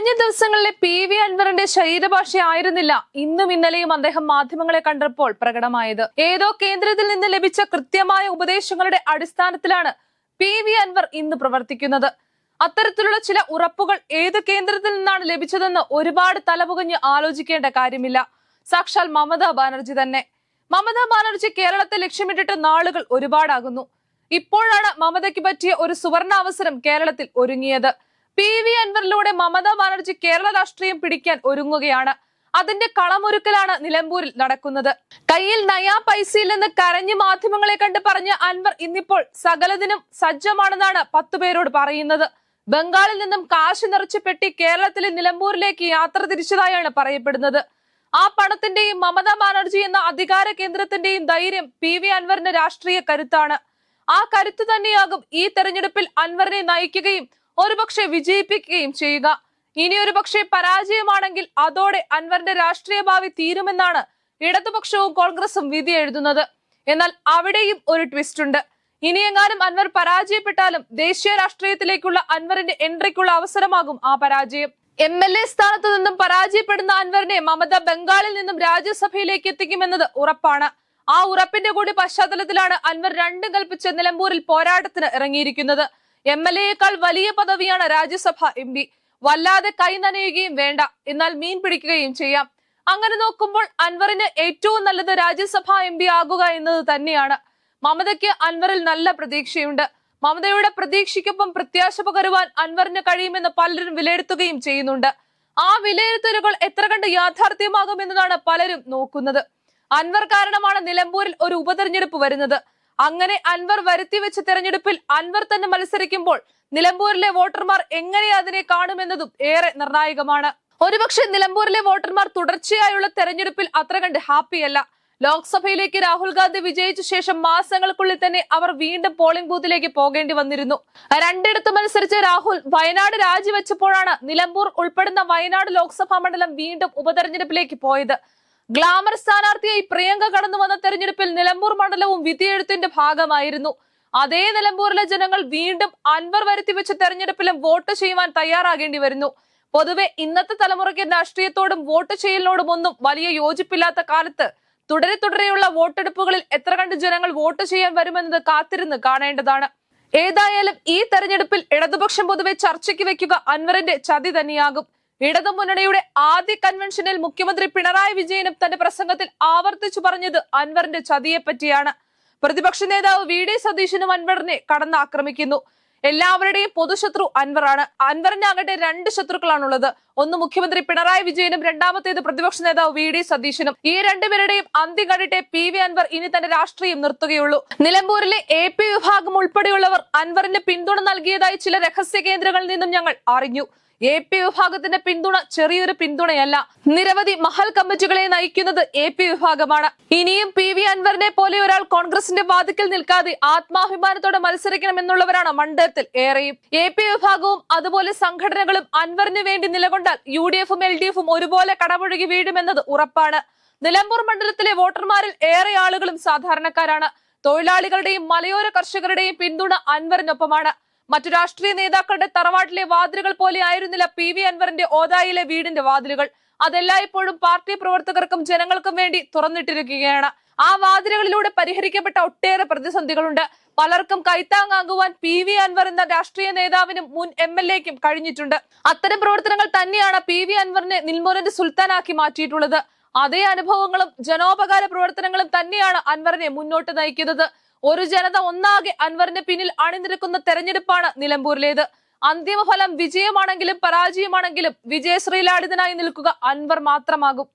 കഴിഞ്ഞ ദിവസങ്ങളിലെ P V അൻവറിന്റെ ശരീരഭാഷ ആയിരുന്നില്ല ഇന്നും ഇന്നലെയും അദ്ദേഹം മാധ്യമങ്ങളെ കണ്ടപ്പോൾ പ്രകടമായത്. ഏതോ കേന്ദ്രത്തിൽ നിന്ന് ലഭിച്ച കൃത്യമായ ഉപദേശങ്ങളുടെ അടിസ്ഥാനത്തിലാണ് പി വി അൻവർ ഇന്ന് പ്രവർത്തിക്കുന്നത്. അത്തരത്തിലുള്ള ചില ഉറപ്പുകൾ ഏത് കേന്ദ്രത്തിൽ നിന്നാണ് ലഭിച്ചതെന്ന് ഒരുപാട് തലപുകഞ്ഞ് ആലോചിക്കേണ്ട കാര്യമില്ല. സാക്ഷാൽ മമതാ ബാനർജി തന്നെ. മമതാ ബാനർജി കേരളത്തെ ലക്ഷ്യമിട്ടിട്ട് നാളുകൾ ഒരുപാടാകുന്നു. ഇപ്പോഴാണ് മമതയ്ക്ക് പറ്റിയ ഒരു സുവർണ അവസരം കേരളത്തിൽ ഒരുങ്ങിയത്. പി വി അൻവറിലൂടെ മമതാ ബാനർജി കേരള രാഷ്ട്രീയം പിടിക്കാൻ ഒരുങ്ങുകയാണ്. അതിന്റെ കളമൊരുക്കലാണ് നിലമ്പൂരിൽ നടക്കുന്നത്. കയ്യിൽ നയാ പൈസയിൽ നിന്ന് കരഞ്ഞ് മാധ്യമങ്ങളെ കണ്ട് പറഞ്ഞ അൻവർ ഇന്നിപ്പോൾ സകലതിനും സജ്ജമാണെന്നാണ് പത്തു പേരോട് പറയുന്നത്. ബംഗാളിൽ നിന്നും കാശ് നിറച്ച് പെട്ടി കേരളത്തിലെ നിലമ്പൂരിലേക്ക് യാത്ര തിരിച്ചതായാണ് പറയപ്പെടുന്നത്. ആ പണത്തിന്റെയും മമതാ ബാനർജി എന്ന അധികാര കേന്ദ്രത്തിന്റെയും ധൈര്യം പി വി അൻവറിന്റെ രാഷ്ട്രീയ കരുത്താണ്. ആ കരുത്ത് തന്നെയാകും ഈ തെരഞ്ഞെടുപ്പിൽ അൻവറിനെ നയിക്കുകയും ഒരുപക്ഷെ വിജയിപ്പിക്കുകയും ചെയ്യുക. ഇനി ഒരു പക്ഷേ പരാജയമാണെങ്കിൽ അതോടെ അൻവറിന്റെ രാഷ്ട്രീയ ഭാവി തീരുമെന്നാണ് ഇടതുപക്ഷവും കോൺഗ്രസും വിധി എഴുതുന്നത്. എന്നാൽ അവിടെയും ഒരു ട്വിസ്റ്റ് ഉണ്ട്. ഇനിയെങ്ങാനും അൻവർ പരാജയപ്പെട്ടാലും ദേശീയ രാഷ്ട്രീയത്തിലേക്കുള്ള അൻവറിന്റെ എൻട്രിക്കുള്ള അവസരമാകും ആ പരാജയം. എം എൽ എ സ്ഥാനത്ത് നിന്നും പരാജയപ്പെടുന്ന അൻവറിനെ മമത ബംഗാളിൽ നിന്നും രാജ്യസഭയിലേക്ക് എത്തിക്കുമെന്നത് ഉറപ്പാണ്. ആ ഉറപ്പിന്റെ കൂടി പശ്ചാത്തലത്തിലാണ് അൻവർ രണ്ടും കൽപ്പിച്ച് നിലമ്പൂരിൽ പോരാട്ടത്തിന് ഇറങ്ങിയിരിക്കുന്നത്. എം എൽ എയേക്കാൾ വലിയ പദവിയാണ് രാജ്യസഭ എം പി വല്ലാതെ കൈ നനയുകയും വേണ്ട. എന്നാൽ മീൻ പിടിക്കുകയും ചെയ്യാം. അങ്ങനെ നോക്കുമ്പോൾ അൻവറിന് ഏറ്റവും നല്ലത് രാജ്യസഭ എം പി ആകുക എന്നത് തന്നെയാണ്. മമതയ്ക്ക് അൻവറിൽ നല്ല പ്രതീക്ഷയുണ്ട്. മമതയുടെ പ്രതീക്ഷയ്ക്കൊപ്പം പ്രത്യാശ പകരുവാൻ അൻവറിന് കഴിയുമെന്ന് പലരും വിലയിരുത്തുകയും ചെയ്യുന്നുണ്ട്. ആ വിലയിരുത്തലുകൾ എത്ര കണ്ട് യാഥാർത്ഥ്യമാകുമെന്നതാണ് പലരും നോക്കുന്നത്. അൻവർ കാരണമാണ് നിലമ്പൂരിൽ ഒരു ഉപതെരഞ്ഞെടുപ്പ് വരുന്നത്. അങ്ങനെ അൻവർ വരുത്തിവെച്ച തെരഞ്ഞെടുപ്പിൽ അൻവർ തന്നെ മത്സരിക്കുമ്പോൾ നിലമ്പൂരിലെ വോട്ടർമാർ എങ്ങനെ അതിനെ കാണുമെന്നതും ഏറെ നിർണായകമാണ്. ഒരുപക്ഷെ നിലമ്പൂരിലെ വോട്ടർമാർ തുടർച്ചയായുള്ള തെരഞ്ഞെടുപ്പിൽ അത്ര കണ്ട് ഹാപ്പിയല്ല. ലോക്സഭയിലേക്ക് രാഹുൽ ഗാന്ധി വിജയിച്ച ശേഷം മാസങ്ങൾക്കുള്ളിൽ തന്നെ അവർ വീണ്ടും പോളിംഗ് ബൂത്തിലേക്ക് പോകേണ്ടി വന്നിരുന്നു. രണ്ടിടത്ത് മത്സരിച്ച രാഹുൽ വയനാട് രാജിവെച്ചപ്പോഴാണ് നിലമ്പൂർ ഉൾപ്പെടുന്ന വയനാട് ലോക്സഭാ മണ്ഡലം വീണ്ടും ഉപതെരഞ്ഞെടുപ്പിലേക്ക് പോയത്. ഗ്ലാമർ സ്ഥാനാർത്ഥിയായി പ്രിയങ്ക കടന്നു വന്ന തെരഞ്ഞെടുപ്പിൽ നിലമ്പൂർ മണ്ഡലവും വിധിയെഴുത്തിന്റെ ഭാഗമായിരുന്നു. അതേ നിലമ്പൂരിലെ ജനങ്ങൾ വീണ്ടും അൻവർ വരുത്തിവെച്ച തെരഞ്ഞെടുപ്പിലും വോട്ട് ചെയ്യുവാൻ തയ്യാറാകേണ്ടി വരുന്നു. പൊതുവെ ഇന്നത്തെ തലമുറയ്ക്ക് രാഷ്ട്രീയത്തോടും വോട്ട് ചെയ്യലിനോടും ഒന്നും വലിയ യോജിപ്പില്ലാത്ത കാലത്ത് തുടരെ തുടരെയുള്ള വോട്ടെടുപ്പുകളിൽ എത്ര കണ്ട് ജനങ്ങൾ വോട്ട് ചെയ്യാൻ വരുമെന്നത് കാത്തിരുന്ന് കാണേണ്ടതാണ്. ഏതായാലും ഈ തെരഞ്ഞെടുപ്പിൽ ഇടതുപക്ഷം പൊതുവെ ചർച്ചയ്ക്ക് വെക്കുക അൻവറിന്റെ ചതി തന്നെയാകും. ഇടതു മുന്നണിയുടെ ആദ്യ കൺവെൻഷനിൽ മുഖ്യമന്ത്രി പിണറായി വിജയനും തന്റെ പ്രസംഗത്തിൽ ആവർത്തിച്ചു പറഞ്ഞത് അൻവറിന്റെ ചതിയെ പറ്റിയാണ് പ്രതിപക്ഷ നേതാവ് വി ഡി സതീശനും അൻവറിനെ കടന്നാക്രമിക്കുന്നു. എല്ലാവരുടെയും പൊതുശത്രു അൻവറാണ്. അൻവറിനാകട്ടെ രണ്ട് ശത്രുക്കളാണുള്ളത്. ഒന്ന് മുഖ്യമന്ത്രി പിണറായി വിജയനും രണ്ടാമത്തേത് പ്രതിപക്ഷ നേതാവ് വി ഡി സതീശനും. ഈ രണ്ടുപേരുടെയും അന്ത്യം കണ്ടിട്ടേ പി വി അൻവർ ഇനി തന്റെ രാഷ്ട്രീയം നിർത്തുകയുള്ളൂ. നിലമ്പൂരിലെ എ പി വിഭാഗം ഉൾപ്പെടെയുള്ളവർ അൻവറിന് പിന്തുണ നൽകിയതായി ചില രഹസ്യ കേന്ദ്രങ്ങളിൽ നിന്നും ഞങ്ങൾ അറിഞ്ഞു. എ പി വിഭാഗത്തിന്റെ പിന്തുണ ചെറിയൊരു പിന്തുണയല്ല. നിരവധി മഹൽ കമ്മിറ്റികളെ നയിക്കുന്നത് എ പി വിഭാഗമാണ്. ഇനിയും പി വി അൻവറിനെ പോലെ ഒരാൾ കോൺഗ്രസിന്റെ വാതിക്കൽ നിൽക്കാതെ ആത്മാഭിമാനത്തോടെ മത്സരിക്കണമെന്നുള്ളവരാണ് മണ്ഡലത്തിൽ ഏറെയും. എ പി വിഭാഗവും അതുപോലെ സംഘടനകളും അൻവറിന് വേണ്ടി നിലകൊണ്ടാൽ യു ഡി എഫും എൽ ഡി എഫും ഒരുപോലെ കടപുഴകി വീഴുമെന്നത് ഉറപ്പാണ്. നിലമ്പൂർ മണ്ഡലത്തിലെ വോട്ടർമാരിൽ ഏറെ ആളുകളും സാധാരണക്കാരാണ്. തൊഴിലാളികളുടെയും മലയോര കർഷകരുടെയും പിന്തുണ അൻവറിനൊപ്പമാണ്. മറ്റു രാഷ്ട്രീയ നേതാക്കളുടെ തറവാട്ടിലെ വാതിലുകൾ പോലെ ആയിരുന്നില്ല പി വി അൻവറിന്റെ ഓതായിലെ വീടിന്റെ വാതിലുകൾ. അതെല്ലായ്പ്പോഴും പാർട്ടി പ്രവർത്തകർക്കും ജനങ്ങൾക്കും വേണ്ടി തുറന്നിട്ടിരിക്കുകയാണ്. ആ വാതിലുകളിലൂടെ പരിഹരിക്കപ്പെട്ട ഒട്ടേറെ പ്രതിസന്ധികളുണ്ട്. പലർക്കും കൈത്താങ്ങാകുവാൻ പി വി അൻവർ എന്ന രാഷ്ട്രീയ നേതാവിനും മുൻ എം എൽ എക്കും കഴിഞ്ഞിട്ടുണ്ട്. അത്തരം പ്രവർത്തനങ്ങൾ തന്നെയാണ് പി വി അൻവറിനെ നിൽമോറിന്റെ സുൽത്താനാക്കി മാറ്റിയിട്ടുള്ളത്. അതേ അനുഭവങ്ങളും ജനോപകാര പ്രവർത്തനങ്ങളും തന്നെയാണ് അൻവറിനെ മുന്നോട്ട് നയിക്കുന്നത്. ഒരു ജനത ഒന്നാകെ അൻവറിന് പിന്നിൽ അണിനിരക്കുന്ന തെരഞ്ഞെടുപ്പാണ് നിലമ്പൂരിലേത്. അന്തിമഫലം വിജയമാണെങ്കിലും പരാജയമാണെങ്കിലും വിജയശ്രീലാളിതനായി നിൽക്കുക അൻവർ മാത്രമാകും.